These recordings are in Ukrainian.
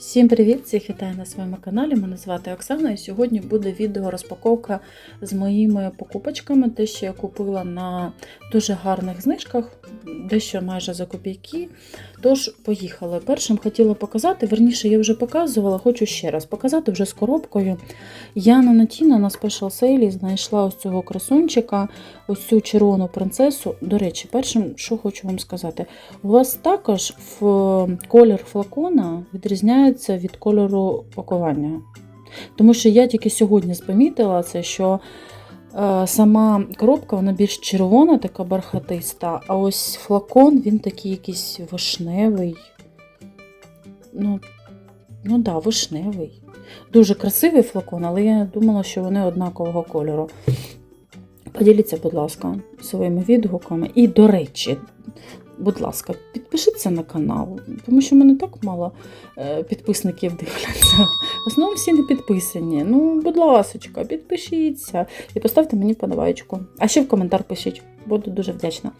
Всім привіт! Всіх вітаю на своєму каналі. Мене звати Оксана, і сьогодні буде відео розпаковка з моїми покупочками. Те, що я купила на дуже гарних знижках, дещо майже за копійки. Тож, поїхали. Першим хотіла показати, верніше, я вже показувала, хочу ще раз показати вже з коробкою. Я на Натіна на спешл сейлі знайшла ось цього красунчика, ось цю червону принцесу. До речі, першим, що хочу вам сказати, у вас також в колір флакона відрізняється від кольору пакування. Тому що я тільки сьогодні спомітила це, що сама коробка вона більш червона, така бархатиста, а ось флакон він такий якийсь вишневий. Ну, ну да, вишневий. Дуже красивий флакон, але я думала, що вони однакового кольору. Поділіться, будь ласка, своїми відгуками. І, до речі, будь ласка, підпишіться на канал, тому що в мене так мало е, підписників дивляться. В основному всі не підписані. Ну, будь ласка, підпишіться і поставте мені вподобайку. А ще в коментар пишіть, буду дуже вдячна.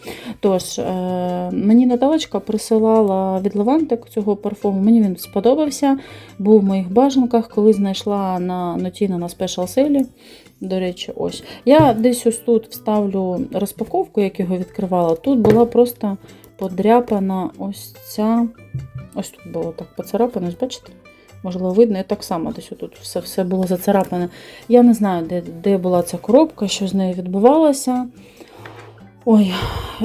Тож, е, мені Наталочка присилала від Левантик цього парфуму. Мені він сподобався. Був в моїх бажанках, коли знайшла на Нотіна на спешл сейлі. До речі, ось. Я десь ось тут вставлю розпаковку, як його відкривала. Тут була просто подряпана ось ця. Ось тут було так поцарапано, ось бачите? Можливо, видно, і так само десь тут все все було зацарапане. Я не знаю, де, де була ця коробка, що з нею відбувалося. Ой,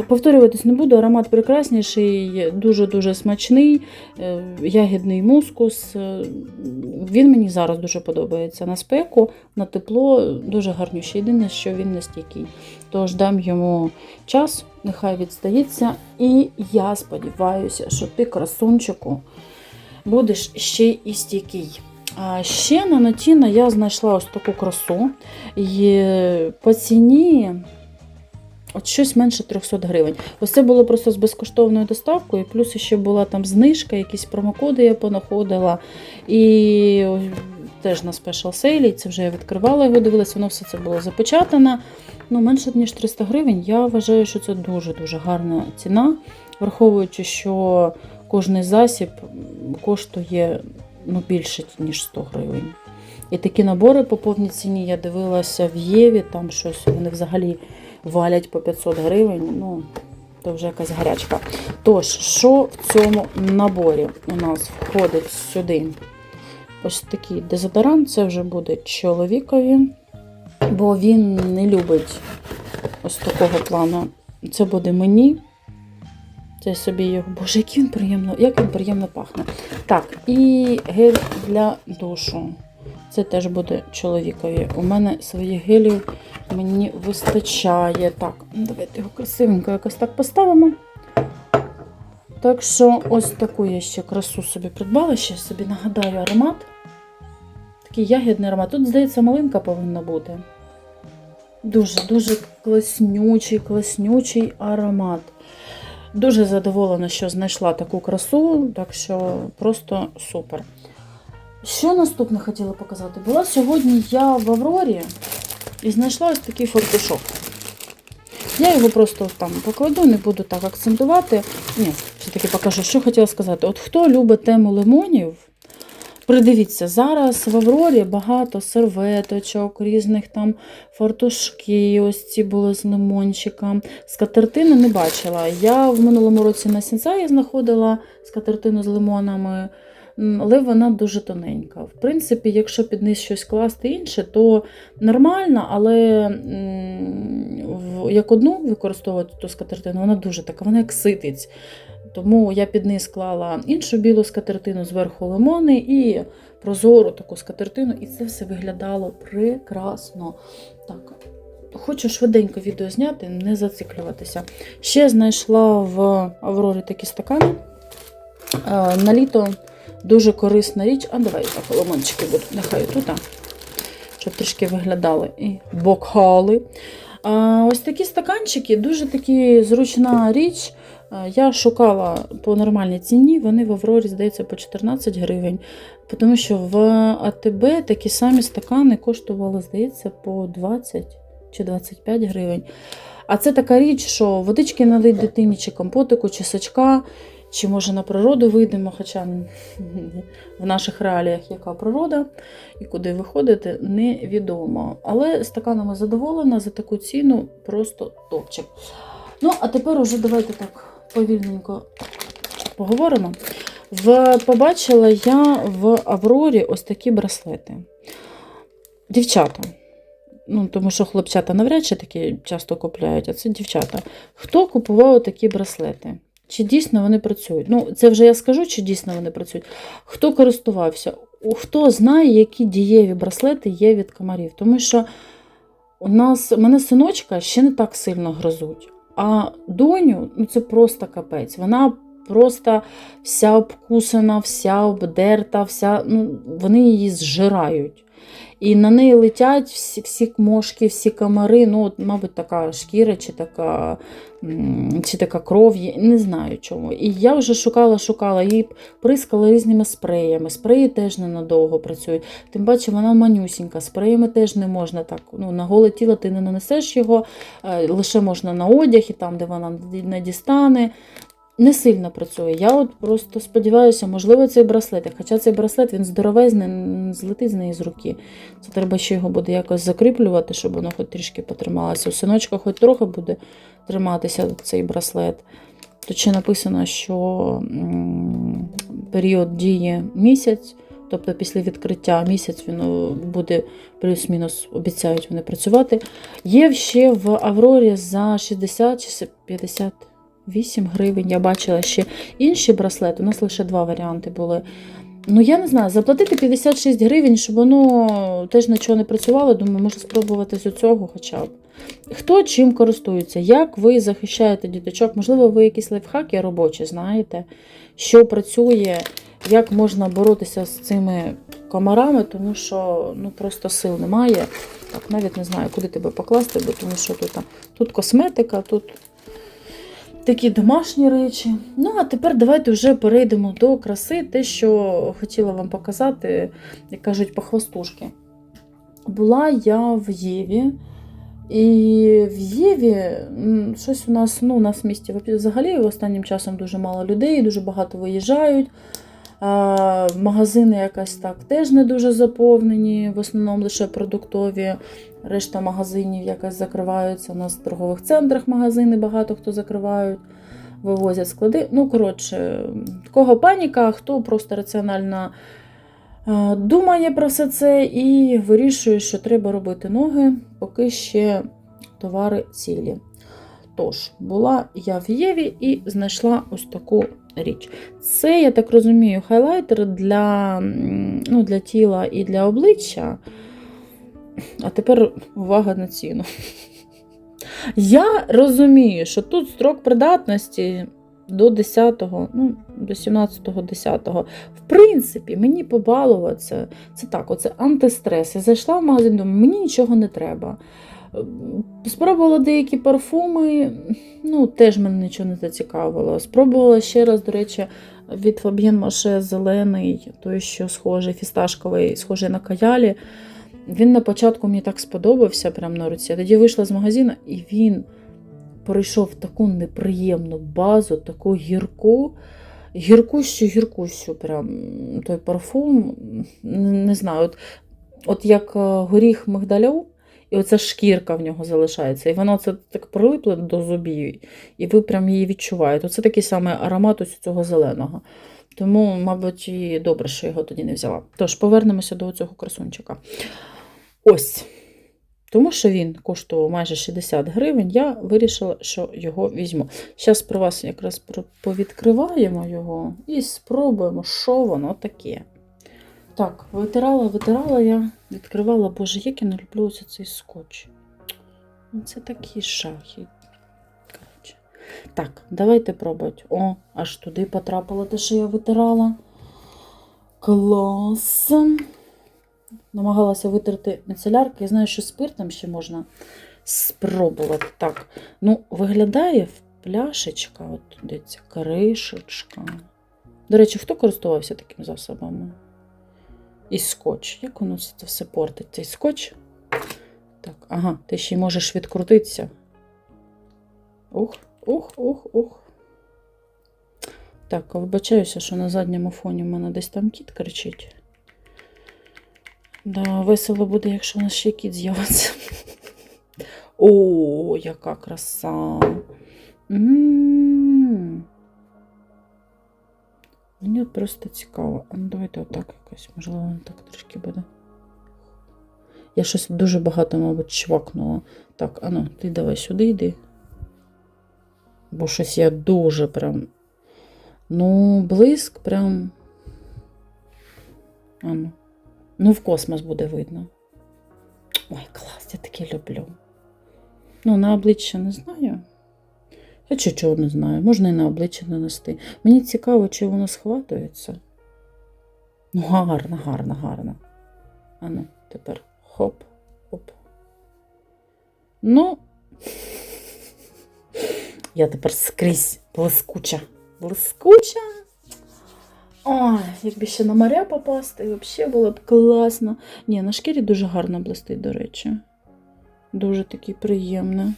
повторюватись не буду, аромат прекрасніший, дуже-дуже смачний, е, ягідний мускус. Е, Він мені зараз дуже подобається. На спеку, на тепло, дуже гарнющий. Єдине, що він не стійкий. Тож дам йому час, нехай відстається. І я сподіваюся, що ти, красунчику, будеш ще і стійкий. А ще на Нотіна я знайшла ось таку красу. І по ціні. От щось менше 300 гривень. Ось це було просто з безкоштовною доставкою, плюс ще була там знижка, якісь промокоди я понаходила. І теж на спешл сейлі, це вже я відкривала його, дивилася, воно все це було запечатано. Ну, менше ніж 300 гривень. Я вважаю, що це дуже-дуже гарна ціна, враховуючи, що кожний засіб коштує ну, більше, ніж 100 гривень. І такі набори по повній ціні я дивилася в Єві, там щось вони взагалі валять по 500 гривень. Ну, то вже якась гарячка. Тож, що в цьому наборі у нас входить сюди? Ось такий дезодорант, це вже буде чоловікові, бо він не любить ось такого плану. Це буде мені. Це собі його. Боже, як він приємно, як він приємно пахне. Так, і гель для душу. Це теж буде чоловікові. У мене своїх гелів мені вистачає. Так, давайте його красивенько якось так поставимо. Так що, ось таку я ще красу собі придбала. Ще собі нагадаю аромат. Такий ягідний аромат. Тут, здається, малинка повинна бути. Дуже-дуже класнючий, класнючий аромат. Дуже задоволена, що знайшла таку красу, так що просто супер. Що наступне хотіла показати? Була сьогодні я в Аврорі і знайшла ось такий фартушок. Я його просто там покладу, не буду так акцентувати. Ні, все-таки покажу, що хотіла сказати. От хто любить тему лимонів, придивіться, зараз в Аврорі багато серветочок, різних там фартушки, ось ці були з лимончиком. Скатертини не бачила. Я в минулому році на Сінсаї знаходила скатертину з лимонами але вона дуже тоненька. В принципі, якщо під низ щось класти інше, то нормально, але як одну використовувати ту скатертину, вона дуже така, вона як ситиць. Тому я під низ клала іншу білу скатертину, зверху лимони і прозору таку скатертину, і це все виглядало прекрасно. Так, Хочу швиденько відео зняти, не зациклюватися. Ще знайшла в Аврорі такі стакани. На літо Дуже корисна річ. А давай так, лимончики будуть, нехай тут, щоб трішки виглядали і бокали. А, Ось такі стаканчики, дуже такі зручна річ. Я шукала по нормальній ціні, вони в Аврорі, здається, по 14 гривень. Тому що в АТБ такі самі стакани коштували, здається, по 20 чи 25 гривень. А це така річ, що водички налить дитині, чи компотику, чи сачка чи може на природу вийдемо, хоча в наших реаліях яка природа і куди виходити, невідомо. Але стаканами задоволена за таку ціну просто топчик. Ну, а тепер уже давайте так повільненько поговоримо. В, Побачила я в Аврорі ось такі браслети. Дівчата. Ну, тому що хлопчата навряд чи такі часто купляють, а це дівчата. Хто купував такі браслети? Чи дійсно вони працюють? Ну, це вже я скажу, чи дійсно вони працюють. Хто користувався? Хто знає, які дієві браслети є від комарів? Тому що у нас мене синочка ще не так сильно гризуть. А доню, ну це просто капець. Вона просто вся обкусана, вся обдерта, вся, ну, вони її зжирають. І на неї летять всі всі мошки, всі комари, ну, от, мабуть, така шкіра чи така чи така кров, не знаю чому. І я вже шукала, шукала, її прискала різними спреями. Спреї теж ненадовго працюють. Тим паче, вона манюсінька, спреями теж не можна так. ну, На голе тіло ти не нанесеш його, лише можна на одяг і там, де вона не дістане не сильно працює. Я от просто сподіваюся, можливо, цей браслет. Хоча цей браслет він здоровезний, злетить з неї з руки. Це треба ще його буде якось закріплювати, щоб воно хоч трішки потрималося. У синочка хоч трохи буде триматися цей браслет. Тут ще написано, що період дії місяць. Тобто після відкриття місяць він буде плюс-мінус, обіцяють вони працювати. Є ще в Аврорі за 60 чи 50 8 гривень. Я бачила ще інші браслети. У нас лише два варіанти були. Ну, я не знаю, заплатити 56 гривень, щоб воно теж нічого не працювало, думаю, можу спробувати з цього хоча б. Хто чим користується? Як ви захищаєте діточок? Можливо, ви якісь лайфхаки робочі, знаєте, що працює, як можна боротися з цими комарами, тому що ну, просто сил немає. Так, навіть не знаю, куди тебе покласти, бо тому що тут, тут косметика, тут такі домашні речі. Ну, а тепер давайте вже перейдемо до краси, те, що хотіла вам показати, як кажуть, похвастушки. Була я в Єві. І в Єві щось у нас ну, у нас в місті взагалі останнім часом дуже мало людей, дуже багато виїжджають. Магазини якось так теж не дуже заповнені, в основному лише продуктові. Решта магазинів якось закриваються. У нас в торгових центрах магазини багато хто закривають, вивозять склади. Ну, коротше, кого паніка, хто просто раціонально думає про все це і вирішує, що треба робити ноги, поки ще товари цілі. Тож, була я в Єві і знайшла ось таку річ. Це, я так розумію, хайлайтер для, ну, для тіла і для обличчя. А тепер увага на ціну. Я розумію, що тут строк придатності до 10-го, ну, до 17-го, 10-го. В принципі, мені побалуватися. Це так, оце антистрес. Я зайшла в магазин, думаю, мені нічого не треба. Спробувала деякі парфуми, ну, теж мене нічого не зацікавило. Спробувала ще раз, до речі, від Fabienne Маше зелений, той, що схожий, фісташковий, схожий на каялі. Він на початку мені так сподобався прямо на руці. Я тоді вийшла з магазину, і він перейшов таку неприємну базу, таку гірку, гіркущу, гіркущу прям той парфум. Не знаю, от от як е, горіх мигдалю, і оця шкірка в нього залишається. І воно це так прилипле до зубів, і ви прям її відчуваєте. Оце такий самий аромат ось цього зеленого. Тому, мабуть, і добре, що його тоді не взяла. Тож, повернемося до цього красунчика. Ось. Тому що він коштував майже 60 гривень, я вирішила, що його візьму. Зараз про вас якраз повідкриваємо його і спробуємо, що воно таке. Так, витирала, витирала я, відкривала, боже, як я не люблю ось цей скотч. Ну, це такі шахи. Коротше. Так, давайте пробувати. О, аж туди потрапило те, що я витирала. Клас! намагалася витерти міцелярки. Я знаю, що спиртом ще можна спробувати. Так, ну, виглядає пляшечка, от дивіться, кришечка. До речі, хто користувався такими засобами? І скотч. Як воно це все портить? Цей скотч? Так, ага, ти ще й можеш відкрутитися. Ух, ух, ух, ух. Так, вибачаюся, що на задньому фоні в мене десь там кіт кричить. Да, весело буде, якщо у нас ще кіт з'явиться. О, яка краса. М. Мені просто цікаво. А ну давайте отак якось, можливо, воно так трішки буде. Я щось дуже багато, мабуть, чвакнула. Так, ану, ти давай сюди йди. Бо щось я дуже прям. Ну, блиск прям. Ану. Ну, в космос буде видно. Ой, клас, я таке люблю. Ну, на обличчя не знаю. Я чи чого не знаю. Можна і на обличчя нанести. Мені цікаво, чи воно схватується. Ну, гарно, гарно, гарно. Ану, тепер хоп, хоп. Ну, я тепер скрізь блискуча. Блискуча. Ой, якби ще на моря попасти, взагалі було б класно. Ні, на шкірі дуже гарно блистить, до речі. Дуже такий приємний.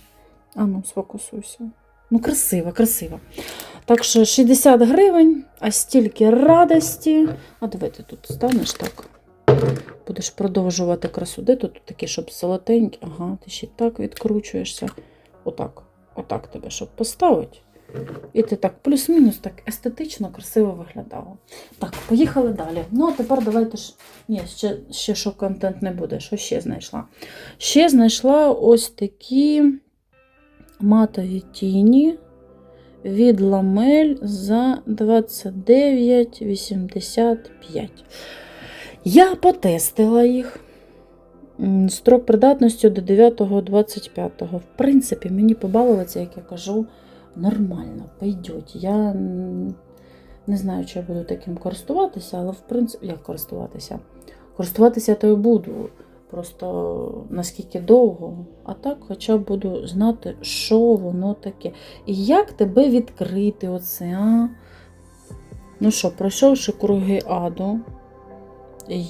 А ну, сфокусуйся. Ну, красиво, красиво. Так що 60 гривень, а стільки радості. А давай ти тут станеш так. Будеш продовжувати красу. Де тут такі, щоб золотенькі? Ага, ти ще так відкручуєшся. Отак. Отак тебе, щоб поставити. І ти так плюс-мінус так естетично, красиво виглядало. Так, поїхали далі. Ну, а тепер давайте ж. Ні, ще, ще що контент не буде. Що ще знайшла? Ще знайшла ось такі матові тіні від ламель за 29,85. Я потестила їх. Строк придатності до 9.25. В принципі, мені побалуватися, як я кажу, нормально, пойдет. Я не знаю, чи я буду таким користуватися, але в принципі, як користуватися? Користуватися то і буду. Просто наскільки довго, а так хоча б буду знати, що воно таке. І як тебе відкрити оце, а? Ну що, пройшовши круги аду,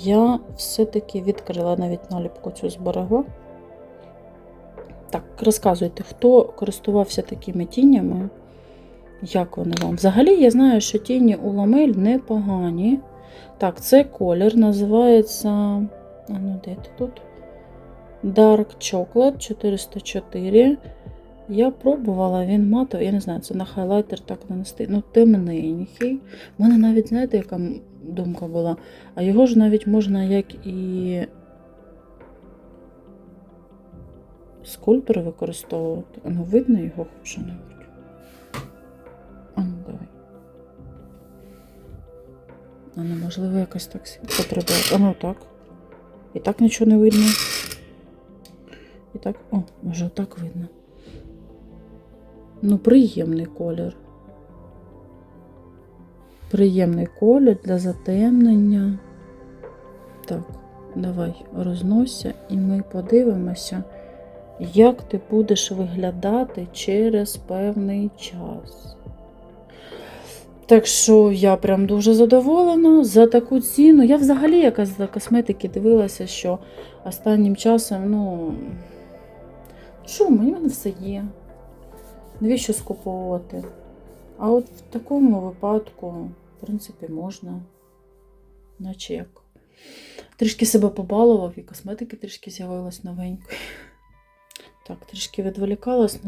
я все-таки відкрила навіть наліпку цю зберегла. Так, розказуйте, хто користувався такими тінями, як вони вам? Взагалі, я знаю, що тіні у ламель непогані. Так, це колір називається. А ну, де ти тут? Dark Chocolate 404. Я пробувала, він матовий, я не знаю, це на хайлайтер так нанести. Ну, темненький. У мене навіть, знаєте, яка думка була? А його ж навіть можна як і скульптор використовувати. А ну, видно його хоч що-небудь? А ну, давай. А ну, якось так треба. А ну так. І так нічого не видно. І так. О, може так видно. Ну, приємний колір. Приємний колір для затемнення. Так, давай рознося, і ми подивимося, як ти будеш виглядати через певний час. Так що я прям дуже задоволена за таку ціну. Я взагалі якась за косметики дивилася, що останнім часом, ну, що, мені мене все є. Навіщо скуповувати? А от в такому випадку, в принципі, можна, наче як. Трішки себе побалував, і косметики трішки з'явилось новенької. Так, трішки відволікалась,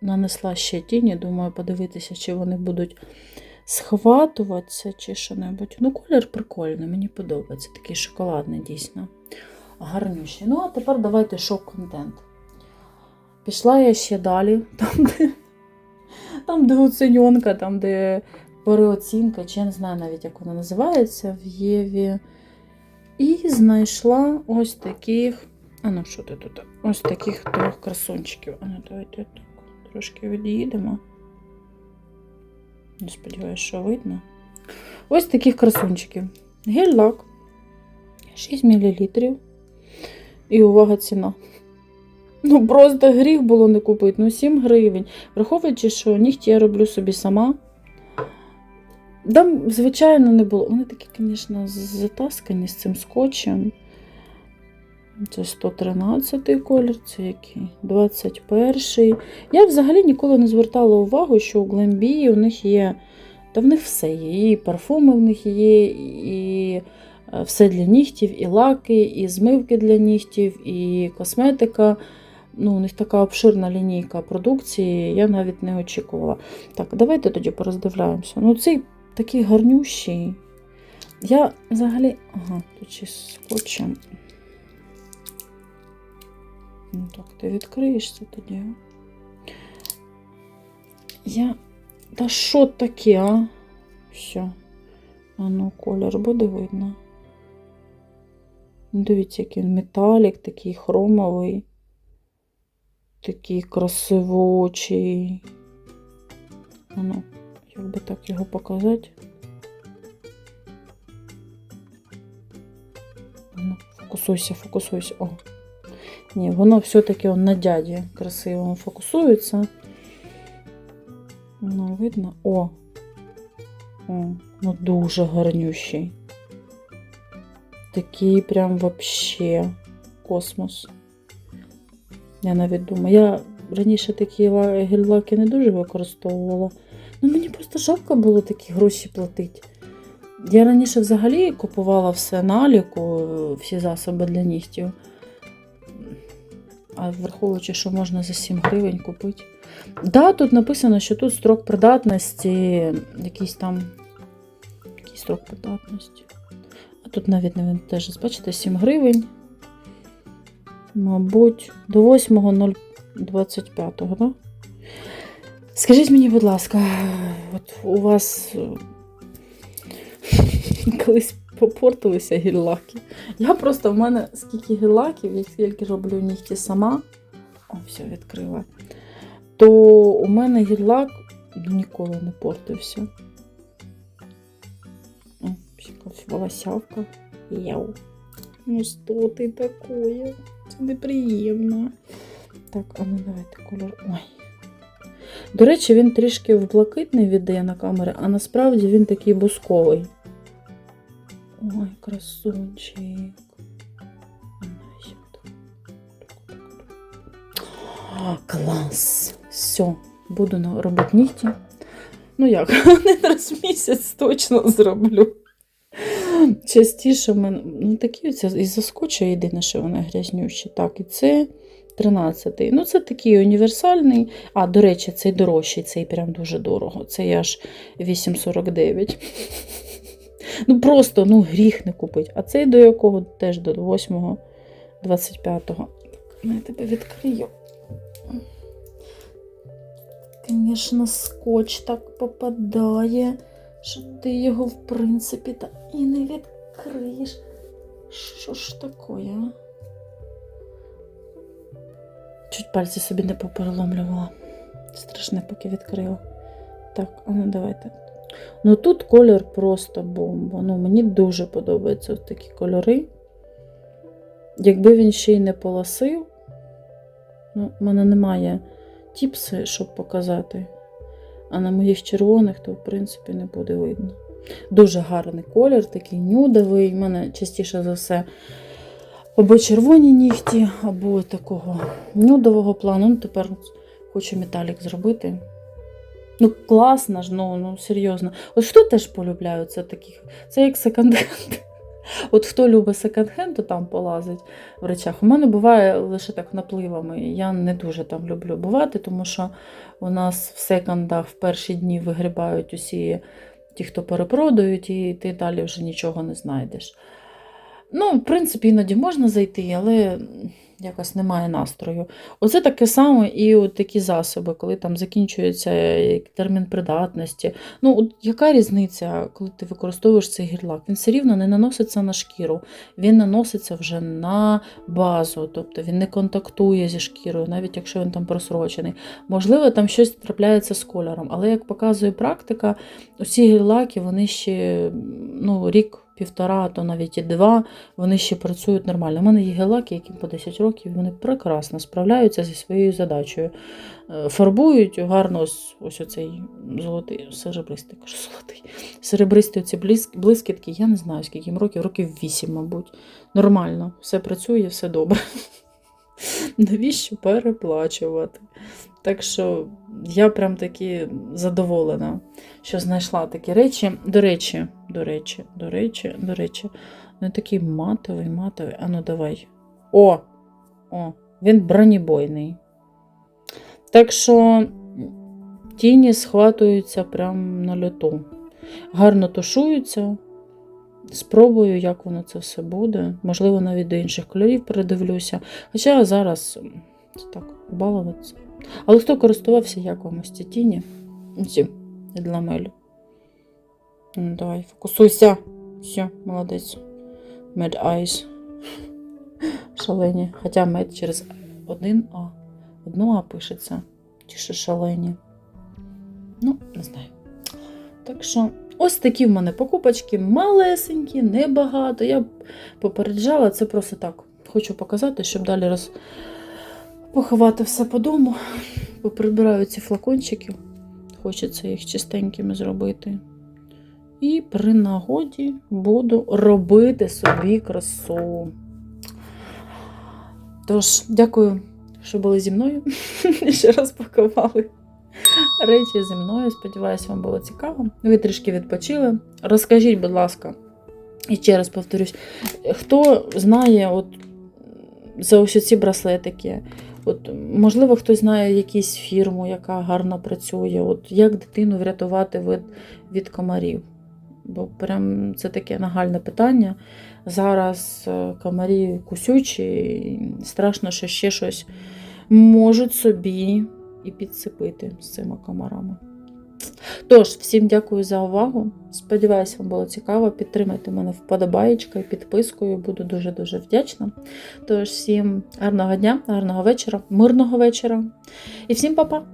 нанесла ще тіні, думаю, подивитися, чи вони будуть схватуватися, чи що-небудь. Ну, колір прикольний, мені подобається. Такий шоколадний, дійсно. Гарнющий. Ну, а тепер давайте шок-контент. Пішла я ще далі, там, де, там, де оціньонка, там, де переоцінка, чи я не знаю навіть, як вона називається в Єві. І знайшла ось таких. А ну що ти тут? Ось таких трьох красунчиків. А ну давайте так трошки від'їдемо. Не сподіваюся, що видно. Ось таких красунчиків. Гель-лак. 6 мл. І увага ціна. Ну, просто гріх було не купити. Ну, 7 гривень. Враховуючи, що нігті я роблю собі сама. Там, звичайно, не було. Вони такі, звісно, затаскані з цим скотчем. Це 113 колір, це який? 21. Я взагалі ніколи не звертала увагу, що у Глембії у них є Та в них все є. І парфуми в них є, і е, все для нігтів, і лаки, і змивки для нігтів, і косметика. Ну, у них така обширна лінійка продукції, я навіть не очікувала. Так, давайте тоді пороздивляємося. Ну, цей такий гарнющий. Я взагалі. Ага, тут ще скотчем. Ну так, ти відкриєшся тоді. Я. Та що таке, а? Все. А ну, колір буде видно. Ну, Дивіться, який він металік, такий хромовий, такий красивочий. А ну, як би так його показати? А Ну, фокусуйся, фокусуйся. О. Ні, воно все-таки на дяді красиво фокусується. Ну, видно? О. О, ну дуже гарнющий. Такий прям вообще космос. Я навіть думаю, я раніше такі ла- гель-лаки не дуже використовувала. Ну мені просто жалко було такі гроші платити. Я раніше взагалі купувала все на Аліку, всі засоби для нігтів. А враховуючи, що можна за 7 гривень купити. Да, тут написано, що тут строк придатності, якийсь там який строк придатності. А тут навіть не теж, бачите, 7 гривень. Мабуть, до 8.025, да? Скажіть мені, будь ласка, от у вас колись попортилися гіллаки. Я просто в мене скільки гіллаків, як скільки роблю нігті сама. О, все, відкрила. То у мене гіллак ніколи не портився. О, якась волосявка. Яу. Ну що ти такое? Це неприємно. Так, а ну давайте кольор. Ой. До речі, він трішки в блакитний віддає на камери, а насправді він такий бусковий. Ой, красунчик. О, клас! Все, буду робити нігті. Ну як, не раз в місяць точно зроблю. Частіше в мене. Ну, такі оце і заскочу єдине, що вони грязнющі. Так, і це 13-й. Ну, це такий універсальний. А, до речі, цей дорожчий, цей прям дуже дорого. Це аж 8,49. Ну, просто ну, гріх не купить. А цей до якого теж до 8-го, 25-го. Так, я тебе відкрию. Звісно, скотч так попадає, що ти його, в принципі, та і не відкриєш. Що ж таке? Чуть пальці собі не попереломлювала. Страшне, поки відкрила. Так, а ну давайте. Ну тут колір просто бомба. Ну, мені дуже подобаються такі кольори. Якби він ще й не полосив, ну, в мене немає тіпси, щоб показати. А на моїх червоних, то, в принципі, не буде видно. Дуже гарний колір, такий нюдовий. У мене частіше за все або червоні нігті, або такого нюдового плану. Ну, тепер хочу металік зробити. Ну, класно ж, ну, ну серйозно. От хто теж полюбляє це таких? Це як секонд-хенд. От хто любить секонд-хенд, то там полазить в речах. У мене буває лише так напливами. Я не дуже там люблю бувати, тому що у нас в секондах в перші дні вигрібають усі ті, хто перепродають, і ти далі вже нічого не знайдеш. Ну, в принципі, іноді можна зайти, але якось немає настрою. Оце таке саме і от такі засоби, коли там закінчується термін придатності. Ну, от яка різниця, коли ти використовуєш цей гірлак? Він все рівно не наноситься на шкіру, він наноситься вже на базу, тобто він не контактує зі шкірою, навіть якщо він там просрочений. Можливо, там щось трапляється з кольором, але як показує практика, усі гірлаки, вони ще ну, рік. Півтора, то навіть і два, вони ще працюють нормально. У мене є гелаки, яким по 10 років, вони прекрасно справляються зі своєю задачею. Е, Фарбують гарно ось, ось оцей золотий, серебристий, кажу, золотий. серебристий оці блиск- блискітки, я не знаю, скільки їм років, років 8, мабуть. Нормально, все працює, все добре. Навіщо переплачувати? Так що я прям таки задоволена, що знайшла такі речі. До речі, до речі, до речі, до речі, ну такий матовий, матовий. А ну давай. О! О, він бронебойний. Так що тіні схватуються прям на льоту. Гарно тушуються. Спробую, як воно це все буде. Можливо, навіть до інших кольорів передивлюся. Хоча зараз це так, балуватися. Але хто користувався, як вам ось ці тіні? Ці від ламель. Ну, давай, фокусуйся. Все, молодець. Mad Eyes. Шалені. Хоча мед через один А. Одну А пишеться. Ті що шалені. Ну, не знаю. Так що, ось такі в мене покупочки малесенькі, небагато. Я попереджала, це просто так. Хочу показати, щоб далі роз... поховати все по дому. Поприбираю ці флакончики. Хочеться їх чистенькими зробити. І при нагоді буду робити собі красу. Тож, дякую, що були зі мною. Ще раз пакували речі зі мною. Сподіваюсь, вам було цікаво. Ви трішки відпочили. Розкажіть, будь ласка, і ще раз повторюсь, хто знає от, за ось ці браслетики? От, можливо, хтось знає якусь фірму, яка гарно працює. От, як дитину врятувати від, від комарів? Бо прям це таке нагальне питання. Зараз е, комарі кусючі, і страшно, що ще щось можуть собі і підсипити з цими комарами. Тож, всім дякую за увагу. Сподіваюся, вам було цікаво. Підтримайте мене вподобаєчкою, підпискою. Буду дуже-дуже вдячна. Тож, всім гарного дня, гарного вечора, мирного вечора. І всім па-па!